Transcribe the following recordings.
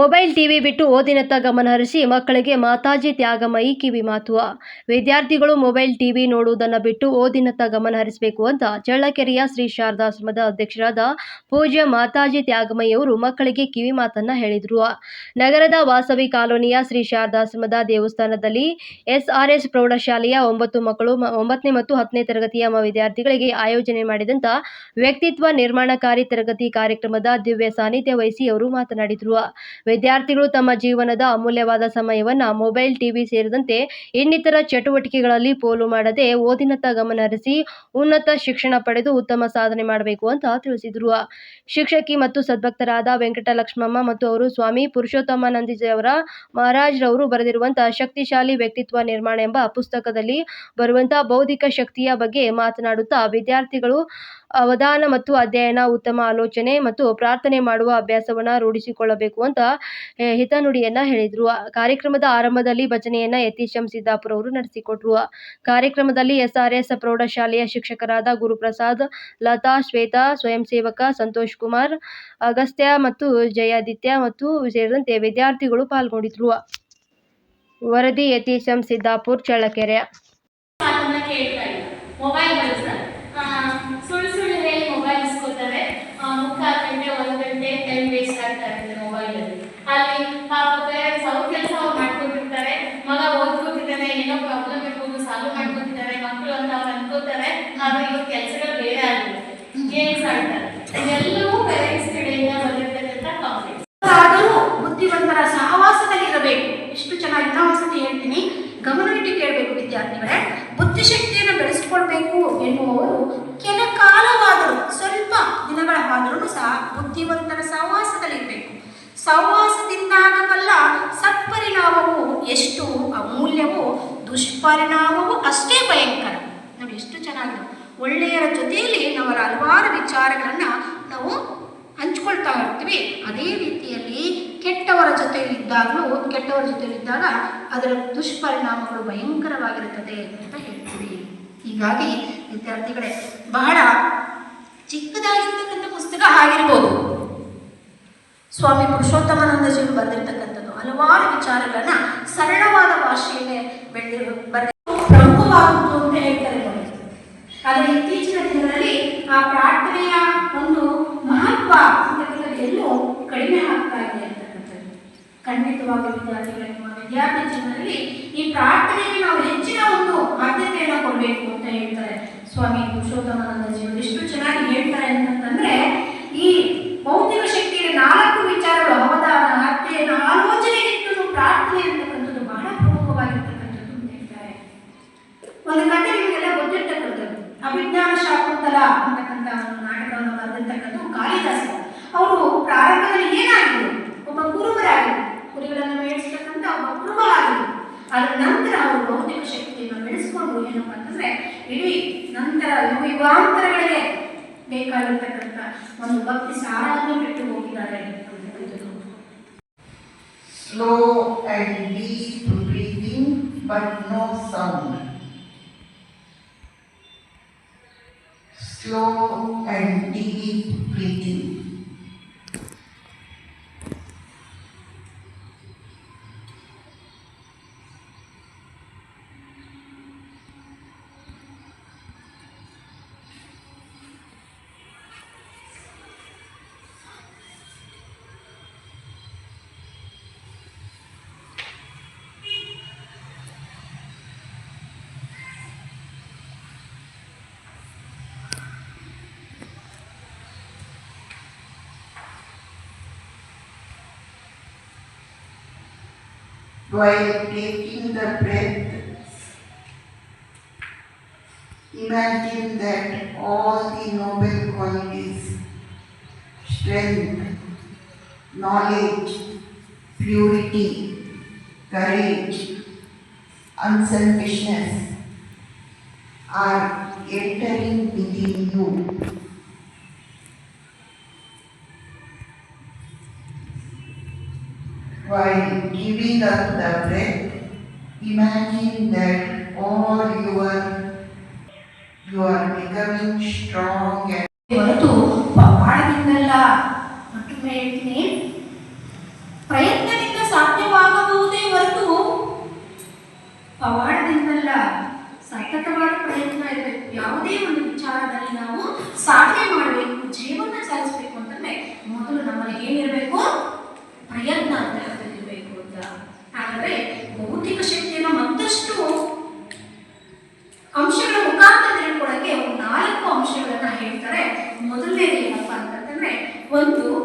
Mobile TV ಬಿಟ್ಟು ಓದಿನತ್ತ ಗಮನ ಹರಿಸಿ ಮಕ್ಕಳಿಗೆ ಮಾತಾಜಿ ತ್ಯಾಗಮಯಿ ಕಿವಿ ಮಾತು ವಿದ್ಯಾರ್ಥಿಗಳು ಮೊಬೈಲ್ ಟಿವಿ ನೋಡುವುದನ್ನು ಬಿಟ್ಟು ಓದಿನತ್ತ ಗಮನ ಹರಿಸಬೇಕು ಅಂತ ಚಳ್ಳಕೆರೆಯ ಶ್ರೀ ಶಾರದಾಶ್ರಮದ ಅಧ್ಯಕ್ಷರಾದ ಪೂಜ್ಯ ಮಾತಾಜಿ ತ್ಯಾಗಮಯಿ ಅವರು ಮಕ್ಕಳಿಗೆ ಕಿವಿ ಮಾತನ್ನ ಹೇಳಿದರು. ನಗರದ ವಾಸವಿ ಕಾಲೋನಿಯ ಶ್ರೀ ಶಾರದಾಶ್ರಮದ ದೇವಸ್ಥಾನದಲ್ಲಿ ಎಸ್ಆರ್ಎಸ್ ಪ್ರೌಢಶಾಲೆಯ ಒಂಬತ್ತು ಮಕ್ಕಳು ಒಂಬತ್ತನೇ ಮತ್ತು ಹತ್ತನೇ ತರಗತಿಯ ವಿದ್ಯಾರ್ಥಿಗಳಿಗೆ ಆಯೋಜನೆ ಮಾಡಿದಂತ ವ್ಯಕ್ತಿತ್ವ ನಿರ್ಮಾಣಕಾರಿ ತರಗತಿ ಕಾರ್ಯಕ್ರಮದ ದಿವ್ಯ ಸಾನ್ನಿಧ್ಯ ವಹಿಸಿ ಅವರು ಮಾತನಾಡಿದರು. ವಿದ್ಯಾರ್ಥಿಗಳು ತಮ್ಮ ಜೀವನದ ಅಮೂಲ್ಯವಾದ ಸಮಯವನ್ನ ಮೊಬೈಲ್, ಟಿವಿ ಸೇರಿದಂತೆ ಇನ್ನಿತರ ಚಟುವಟಿಕೆಗಳಲ್ಲಿ ಪೋಲು ಮಾಡದೆ ಓದಿನತ್ತ ಗಮನ ಹರಿಸಿ ಉನ್ನತ ಶಿಕ್ಷಣ ಪಡೆದು ಉತ್ತಮ ಸಾಧನೆ ಮಾಡಬೇಕು ಅಂತ ತಿಳಿಸಿದರು. ಶಿಕ್ಷಕಿ ಮತ್ತು ಸದ್ಭಕ್ತರಾದ ವೆಂಕಟಲಕ್ಷ್ಮಮ್ಮ ಮತ್ತು ಅವರು ಸ್ವಾಮಿ ಪುರುಷೋತ್ತಮಾನಂದಜಿಯವರ ಮಹಾರಾಜ್ರವರು ಬರೆದಿರುವಂತಹ ಶಕ್ತಿಶಾಲಿ ವ್ಯಕ್ತಿತ್ವ ನಿರ್ಮಾಣ ಎಂಬ ಪುಸ್ತಕದಲ್ಲಿ ಬರುವಂತಹ ಬೌದ್ಧಿಕ ಶಕ್ತಿಯ ಬಗ್ಗೆ ಮಾತನಾಡುತ್ತಾ ವಿದ್ಯಾರ್ಥಿಗಳು ಅವಧಾನ ಮತ್ತು ಅಧ್ಯಯನ, ಉತ್ತಮ ಆಲೋಚನೆ ಮತ್ತು ಪ್ರಾರ್ಥನೆ ಮಾಡುವ ಅಭ್ಯಾಸವನ್ನ ರೂಢಿಸಿಕೊಳ್ಳಬೇಕು ಅಂತ ಹಿತನುಡಿಯನ್ನ ಹೇಳಿದ್ರು. ಕಾರ್ಯಕ್ರಮದ ಆರಂಭದಲ್ಲಿ ಭಜನೆಯನ್ನ ಎಂ ಸಿದ್ದಾಪುರ ಅವರು ನಡೆಸಿಕೊಟ್ರು. ಕಾರ್ಯಕ್ರಮದಲ್ಲಿ ಎಸ್ಆರ್ಎಸ್ ಪ್ರೌಢಶಾಲೆಯ ಶಿಕ್ಷಕರಾದ ಗುರುಪ್ರಸಾದ್, ಲತಾ ಶ್ವೇತಾ ಸ್ವಯಂ ಸೇವಕ ಸಂತೋಷ್ ಕುಮಾರ್, ಅಗಸ್ತ್ಯ ಮತ್ತು ಜಯಾದಿತ್ಯ ಮತ್ತು ಸೇರಿದಂತೆ ವಿದ್ಯಾರ್ಥಿಗಳು ಪಾಲ್ಗೊಂಡಿದ್ರು. ವರದಿ ಯತೀಶಂ ಸಿದ್ದಾಪುರ್ ಚಳ್ಳಕೆರೆ ಮಾತನ್ನ ಕೇಳ್ತಾ ಇಲ್ಲ ಮೊಬೈಲ್ ಬಳಸ್ತಾರೆ ಆ, ಸುಳ್ಳು ಸುಳ್ಳು ಹೇಳಿ ಮೊಬೈಲ್ ಇಸ್ಕೊತಾರೆ ಆ, ಮುಕ್ಕಾಲು ಗಂಟೆ ಒಂದು ಗಂಟೆ ಟೈಮ್ ವೇಸ್ಟ್ ಆಗ್ತಾ ಇರುತ್ತೆ ಮೊಬೈಲ್ ಅಲ್ಲಿ ಅಲ್ಲಿ ಪಾಪ ಪೇರೆಂಟ್ಸ್ ಅವ್ರ ಕೆಲಸ ಅವ್ರು ಮಾಡ್ಕೊಂಡಿರ್ತಾರೆ ಮಗ ಓದ್ಕೊತಿದ್ದಾನೆ ಏನೋ ಪ್ರಾಬ್ಲಮ್ ಇರ್ಬೋದು ಸಾಲ್ವ್ ಮಾಡ್ಕೊತಿದ್ದಾರೆ ಮಕ್ಕಳು ಅಂತ ಅವ್ರು ಅನ್ಕೋತಾರೆ ಆದ್ರೆ ಇವ್ರ ಕೆಲಸಗಳು ಬೇರೆ ಆಡ್ತಾರೆ ಇದೆಲ್ಲವೂ ಪೇರೆಂಟ್ಸ್ ಕಡೆಯಿಂದ ಬಂದಿರ್ತಕ್ಕಂಥ ಕಾಂಪ್ಲೆಕ್ಸ್ ಆದರೂ ಬುದ್ಧಿವಂತರ ಸಹವಾಸದಲ್ಲಿ ಇರಬೇಕು ಎಷ್ಟು ಚೆನ್ನಾಗಿ ಇನ್ನೂ ಒಂದ್ಸತಿ ಹೇಳ್ತೀನಿ ಗಮನವಿಟ್ಟು ಕೇಳಬೇಕು ವಿದ್ಯಾರ್ಥಿಗಳೇ. ಬುದ್ಧಿಶಕ್ತಿಯನ್ನು ಬೆಳೆಸಿಕೊಳ್ಬೇಕು ಎನ್ನುವವರು ಕೆಲ ಕಾಲವಾದರೂ, ಸ್ವಲ್ಪ ದಿನಗಳಾದರೂ ಸಹ ಬುದ್ಧಿವಂತರ ಸಹವಾಸದಲ್ಲಿ ಇರಬೇಕು ಸಹವಾಸದಿಂದಾಗಬಲ್ಲ ಸತ್ಪರಿಣಾಮವು ಎಷ್ಟು? ಅಮೂಲ್ಯವೋ ದುಷ್ಪರಿಣಾಮವು ಅಷ್ಟೇ ಭಯಂಕರ. ನೋಡಿ ಎಷ್ಟು ಚೆನ್ನಾಗಿದೆ ಒಳ್ಳೆಯರ ಜೊತೆಯಲ್ಲಿ ಅವರ ಹಲವಾರು ವಿಚಾರಗಳನ್ನು ನಾವು ಹಂಚ್ಕೊಳ್ತಾ ಇರ್ತೀವಿ. ಅದೇ ರೀತಿಯಲ್ಲಿ ಕೆಟ್ಟವರ ಜೊತೆಯಲ್ಲಿದ್ದಾಗಲೂ, ಕೆಟ್ಟವರ ಜೊತೆಯಲ್ಲಿದ್ದಾಗ ಅದರ ದುಷ್ಪರಿಣಾಮಗಳು ಭಯಂಕರವಾಗಿರುತ್ತದೆ ಅಂತ ಹೇಳ್ತೀವಿ. ಹೀಗಾಗಿ ವಿದ್ಯಾರ್ಥಿಗಳೇ, ಬಹಳ ಚಿಕ್ಕದಾಗಿರ್ತಕ್ಕಂಥ ಪುಸ್ತಕ ಆಗಿರ್ಬೋದು. ಸ್ವಾಮಿ ಪುರುಷೋತ್ತಮಾನಂದಜಿಯವರು ಬರೆದಿರ್ತಕ್ಕಂಥದ್ದು ಹಲವಾರು ವಿಚಾರಗಳನ್ನ ಸರಳವಾದ ಭಾಷೆಯಲ್ಲಿ ಬೆಳೆದಿರೋ ಬರೆದ ಪ್ರಮುಖವಾಗುವುದು ಅಂತ ಹೇಳ್ತಾರೆ. ಆದರೆ ಇತ್ತೀಚಿನ ದಿನಗಳಲ್ಲಿ ಆ ಪ್ರಾರ್ಥನೆಯ ಒಂದು ಮಹತ್ವ ಎಲ್ಲೂ ಕಡಿಮೆ ಆಗ್ತಾ ಇದೆ ಅಂತಕ್ಕಂಥದ್ದು. ಖಂಡಿತವಾಗಿ ವಿದ್ಯಾರ್ಥಿಗಳ ವಿದ್ಯಾರ್ಥಿ ಜೀವನದಲ್ಲಿ ಈ ಪ್ರಾರ್ಥನೆಗೆ ನಾವು ಹೆಚ್ಚಿನ ಒಂದು ಆದ್ಯತೆಯನ್ನು ಕೊಡಬೇಕು ಅಂತ ಹೇಳ್ತಾರೆ. ಸ್ವಾಮಿ ಪುರುಷೋತ್ತಮಾನಂದಜಿಯವರು ಎಷ್ಟು ಚೆನ್ನಾಗಿ ಹೇಳ್ತಾರೆ ಅಂತಂದ್ರೆ ಈ ಭೌತಿಕ ಶಕ್ತಿಯ ನಾಲ್ಕು ವಿಚಾರಗಳು ಅವಧಾನ ಅಧ್ಯಯನ ಆಲೋಚನೆಗಿಂತಲೂ ಪ್ರಾರ್ಥನೆ ಅಂತಕ್ಕಂಥದ್ದು ಬಹಳ ಪ್ರಮುಖವಾಗಿರ್ತಕ್ಕಂಥದ್ದು ಅಂತ ಹೇಳ್ತಾರೆ ಒಂದು ಕಥೆ ನಿಮಗೆಲ್ಲ ಗೊತ್ತಿರ್ತಕ್ಕಂಥದ್ದು ಅಭಿಜ್ಞಾನ ಶಾಕುಂತಲ ಅಂತಕ್ಕಂಥ ಒಂದು ಬರೆದಿರ್ತಕ್ಕಂಥ ಕಾಳಿದಾಸ ಅವರು ಪ್ರಾರಂಭದಲ್ಲಿ ಏನಾಗಿದ್ರು ಒಬ್ಬ ಕುರುಬರಾಗಿದ್ರು ಕುರಿಗಳನ್ನು ಮೇಳಿಸ್ತಕ್ಕಂಥ ಒಬ್ಬ ಕುರುಬರಾಗಿದ್ರು ಅದರ ನಂತರ ಅವರು ಭೌತಿಕ ಶಕ್ತಿಯನ್ನು ಬೆಳೆಸ್ಕೊಂಡು ಏನಪ್ಪ ಅಂತಂದ್ರೆ ಇಡೀ ನಂತರ ಯುಗ ಯುಗಾಂತರಗಳಿಗೆ ಬೇಕಾಗಿರ್ತಕ್ಕಂಥ ಒಂದು ಭಕ್ತಿ ಸಾರವನ್ನು ಬಿಟ್ಟು ಹೋಗಿದ್ದಾರೆ ಅಂತಕ್ಕಂಥದ್ದು slow and deep breathing, but no sound. Slow and deep breathing. While taking the breath, imagine that all the noble qualities, strength, knowledge, purity, courage, unselfishness are entering within you. while giving up the breath, imagine that all your you are becoming strong and ಪವಾಡದಿಂದಲ್ಲ ಮತ್ತೊಮ್ಮೆ ಹೇಳ್ತೀನಿ. ಪ್ರಯತ್ನದಿಂದ ಸಾಧ್ಯವಾಗಬಹುದೇ ಹೊರತು ಪವಾಡದಿಂದಲ್ಲ ಸತತವಾದ ಪ್ರಯತ್ನ ಇರಬೇಕು. ಯಾವುದೇ ಒಂದು ವಿಚಾರದಲ್ಲಿ ನಾವು ಸಾಧನೆ ಮಾಡಬೇಕು ಜೀವನ ಸಾಧಿಸಬೇಕು ಅಂತಂದ್ರೆ ಮೊದಲು ನಮ್ಮಲ್ಲಿ ಏನಿರಬೇಕು? con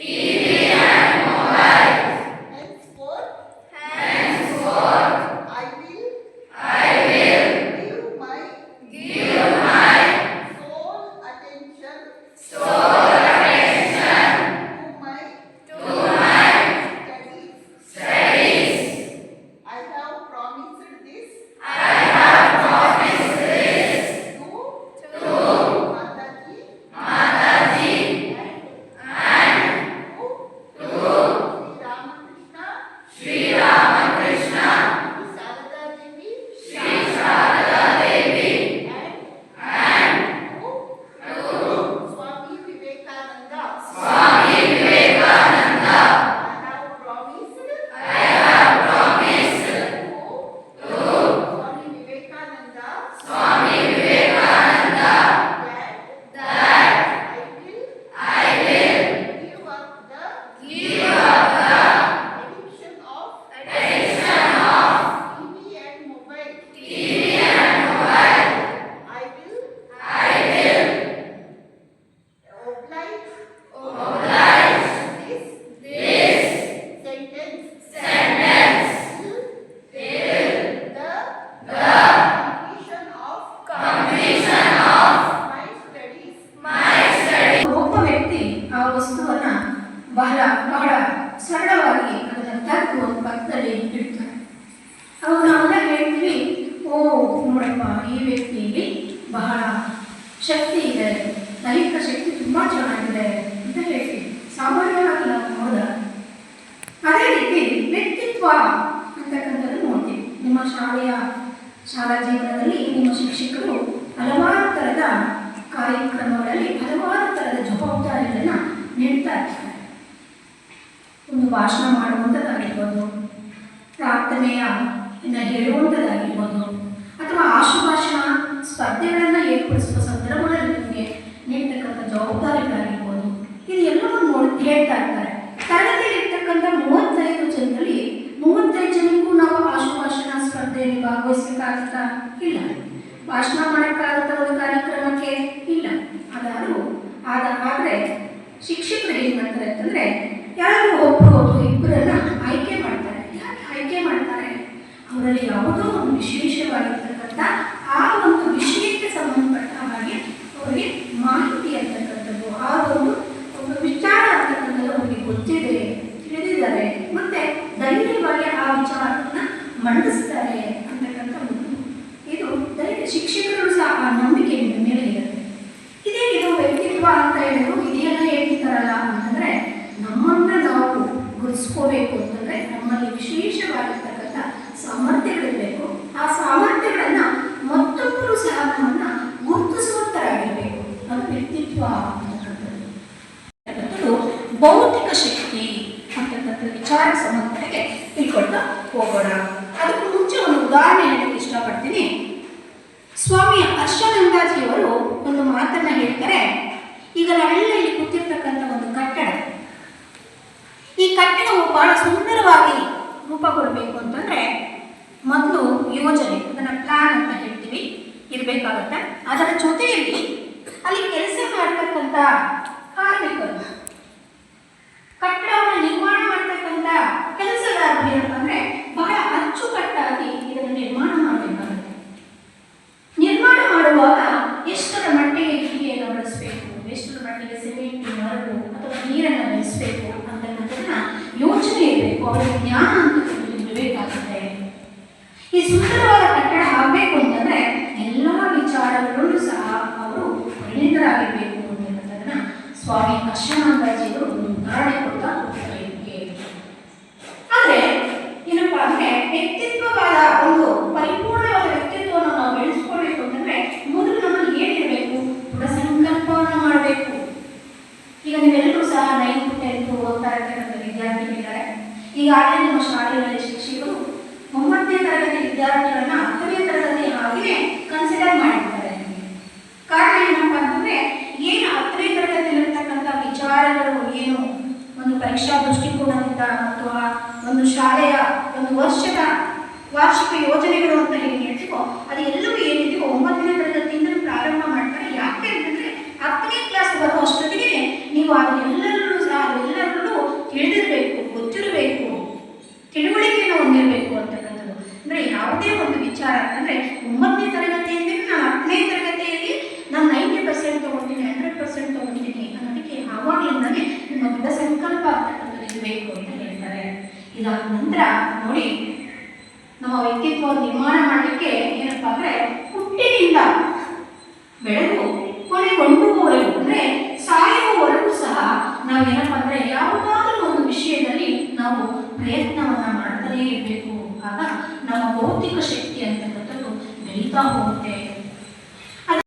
टी ಬಹಳ ಸರಳವಾಗಿ ಅದರ ತತ್ವವನ್ನು ಪಕ್ಕದಲ್ಲಿ ಇಡ್ತಾರೆ ಅವಾಗ ನಾವೆಲ್ಲ ಹೇಳ್ತೀವಿ, ಓ, ನೋಡಪ್ಪ, ಈ ವ್ಯಕ್ತಿಯಲ್ಲಿ ಬಹಳ ಶಕ್ತಿ ಇದೆ, ದೈಹಿಕ ಶಕ್ತಿ ತುಂಬ ಚೆನ್ನಾಗಿದೆ ಅಂತ ಹೇಳ್ತೀವಿ. ಸಾಮಾನ್ಯವಾಗಿ ನಾವು ನೋಡಿದ ಅದೇ ರೀತಿ ವ್ಯಕ್ತಿತ್ವ ಅಂತಕ್ಕಂಥದ್ದು ನೋಡ್ತೀವಿ. ನಿಮ್ಮ ಶಾಲೆಯ, ಶಾಲಾ ಜೀವನದಲ್ಲಿ ನಿಮ್ಮ ಭಾಷಣ ಮಾಡುವಂಥದ್ದಾಗಿರ್ಬೋದು ಪ್ರಾರ್ಥನೆಯನ್ನು ಹೇಳುವಂಥದ್ದಾಗಿರ್ಬೋದು ಅಥವಾ ಆಶುಭಾಷಣ ಸ್ಪರ್ಧೆಗಳನ್ನು ಏರ್ಪಡಿಸುವ ಸಂದರ್ಭದಲ್ಲಿ ನಿಮಗೆ ನೀಡ್ತಕ್ಕಂಥ ಜವಾಬ್ದಾರಿಗಳಾಗಿರ್ಬೋದು ಇದು ಎಲ್ಲವನ್ನೂ ಹೇಳ್ತಾ ಇರ್ತಾರೆ. ತರಗತಿಯಲ್ಲಿ ಇರ್ತಕ್ಕಂಥ ಮೂವತ್ತೈದು ಜನರಲ್ಲಿ ಮೂವತ್ತೈದು ಜನಕ್ಕೂ ನಾವು ಆಶುಭಾಷಣ ಸ್ಪರ್ಧೆಯಲ್ಲಿ ಭಾಗವಹಿಸಬೇಕಾಗ್ತಾ ಇಲ್ಲ. ಭಾಷಣ ಮಾಡೋಕ್ಕಾಗತ್ತ ಒಂದು ಕಾರ್ಯಕ್ರಮಕ್ಕೆ ಇಲ್ಲ. ಅದಾದರೂ, ಆದ ಆದರೆ ಶಿಕ್ಷಕರು ಏನು ಮಾಡ್ತಾರೆ ಅಂತಂದರೆ ಶಿವಾಜಿಯವರು ಒಂದು ಮಾತನ್ನ ಹೇಳ್ತಾರೆ. ಈಗ ಹಳ್ಳಿಯಲ್ಲಿ ಕೂತಿರ್ತಕ್ಕಂಥ ಒಂದು ಕಟ್ಟಡ. ಈ ಕಟ್ಟಡವು ಬಹಳ ಸುಂದರವಾಗಿ ರೂಪಗೊಳ್ಬೇಕು ಅಂತಂದ್ರೆ ಮೊದಲು ಯೋಜನೆ, ಅದನ್ನ ಪ್ಲಾನ್ ಅಂತ ಹೇಳ್ತೀವಿ. ಇರಬೇಕಾಗತ್ತೆ? ಅದರ ಜೊತೆಯಲ್ಲಿ ಅಲ್ಲಿ ಕೆಲಸ ಮಾಡ್ತಕ್ಕಂಥ ಕಾರ್ಮಿಕರು. ಕಟ್ಟಡವನ್ನು ಸ್ವಾಮಿ ಕೃಷ್ಣಾನಂದಜಿಯವರು ಉದಾಹರಣೆ ಕೊಡ್ತಾ ಆದರೆ, ಏನಪ್ಪಾ ಅಂದ್ರೆ ವ್ಯಕ್ತಿತ್ವವಾದ ಒಂದು ಪರಿಪೂರ್ಣವಾದ ವ್ಯಕ್ತಿತ್ವವನ್ನು ನಾವು ಬೆಳೆಸ್ಕೊಳ್ಬೇಕು ಅಂತಂದ್ರೆ ಮೊದಲು ನಮ್ಮಲ್ಲಿ ಏನಿರಬೇಕು? ದೃಢ ಸಂಕಲ್ಪವನ್ನು ಮಾಡಬೇಕು. ಈಗ ನೀವೆಲ್ಲರೂ ಸಹ ನೈನ್ತ್ ಟೆಂತ್ ಓದ್ತಾ ಇರ್ತಕ್ಕಂಥ ವಿದ್ಯಾರ್ಥಿಗಳಿದ್ದಾರೆ ಈಗಾಗಲೇ ನಮ್ಮ ಶಾಲೆಗಳಲ್ಲಿ ಶಿಕ್ಷಕರು ಒಂಬತ್ತನೇ ತರಗತಿ ವಿದ್ಯಾರ್ಥಿಗಳನ್ನ ಹತ್ತನೇ ತರಗತಿ ಹಾಗೆ ಕನ್ಸಿಡರ್ ಮಾಡಿರ್ತಾರೆ ಕಾರಣ ಏನಪ್ಪಾ ಅಂತಂದ್ರೆ ಏನು ಹತ್ತನೇ ತರಗತಿಯಲ್ಲಿರ್ತಕ್ಕಂಥ ವಿಚಾರಗಳು ಏನು ಒಂದು ಪರೀಕ್ಷಾ ದೃಷ್ಟಿಕೋನದಿಂದ ಆ ಒಂದು ಶಾಲೆಯ ಒಂದು ವರ್ಷದ ವಾರ್ಷಿಕ ಯೋಜನೆಗಳು ಅಂತ ಏನು ಹೇಳ್ತೀವೋ ಅದು ಎಲ್ಲವೂ ಏನಿದೆಯೋ ಒಂಬತ್ತನೇ ತರಗತಿಯಿಂದ ಪ್ರಾರಂಭ ಮಾಡ್ತಾರೆ ಯಾಕೆ ಅಂತಂದ್ರೆ ಹತ್ತನೇ ಕ್ಲಾಸ್ ಬರೋ ಅಷ್ಟೊತ್ತಿಗೆ ನೀವು ಅದನ್ನೆಲ್ಲರೂ ಸಹ ಅದೆಲ್ಲರಲ್ಲೂ ತಿಳಿದಿರಬೇಕು ಗೊತ್ತಿರಬೇಕು ತಿಳುವಳಿಕೆಯನ್ನು ಹೊಂದಿರಬೇಕು ಅಂತಕ್ಕಂಥದ್ದು ಅಂದ್ರೆ ಯಾವುದೇ ಒಂದು ವಿಚಾರ ಅಂದ್ರೆ ಒಂಬತ್ತನೇ ತರಗತಿಯಿಂದ ನಾನು ಹತ್ತನೇ ತರಗತಿಯಲ್ಲಿ ನಾನು ನೈಂಟಿ ಪರ್ಸೆಂಟ್ ತಗೊಳ್ತೀನಿ ಹಂಡ್ರೆಡ್ ಪರ್ಸೆಂಟ್ ತಗೊಳ್ತೀನಿ ಅನ್ನೋದಕ್ಕೆ ಆವಾಗಲಿಂದಲೇ ನಿಮ್ಮ ದೃಢ ಸಂಕಲ್ಪ ಅಂತಕ್ಕಂಥದ್ದು ಇರಬೇಕು ಅಂತ ಹೇಳ್ತಾರೆ ಇದಾದ ನಂತರ ನೋಡಿ, ನಮ್ಮ ವ್ಯಕ್ತಿತ್ವವನ್ನು ನಿರ್ಮಾಣ ಮಾಡಲಿಕ್ಕೆ ಏನಪ್ಪಾ ಅಂದರೆ ಹುಟ್ಟಿನಿಂದ ಬೆಳೆದು ಕೊನೆಗೊಂಡುವವರೆಗೂ ಅಂದ್ರೆ ಸಾಯುವವರೆಗೂ ಸಹ ನಾವೇನಪ್ಪ ಅಂದರೆ ಯಾವುದಾದ್ರೂ ಒಂದು ವಿಷಯದಲ್ಲಿ ನಾವು ಪ್ರಯತ್ನವನ್ನು ಮಾಡ್ತಾನೇ ಇರಬೇಕು. ಆಗ ನಮ್ಮ ಭೌತಿಕ ಶಕ್ತಿ ಅಂತಕ್ಕಂಥದ್ದು ಬೆಳೀತಾ ಹೋಗುತ್ತೆ.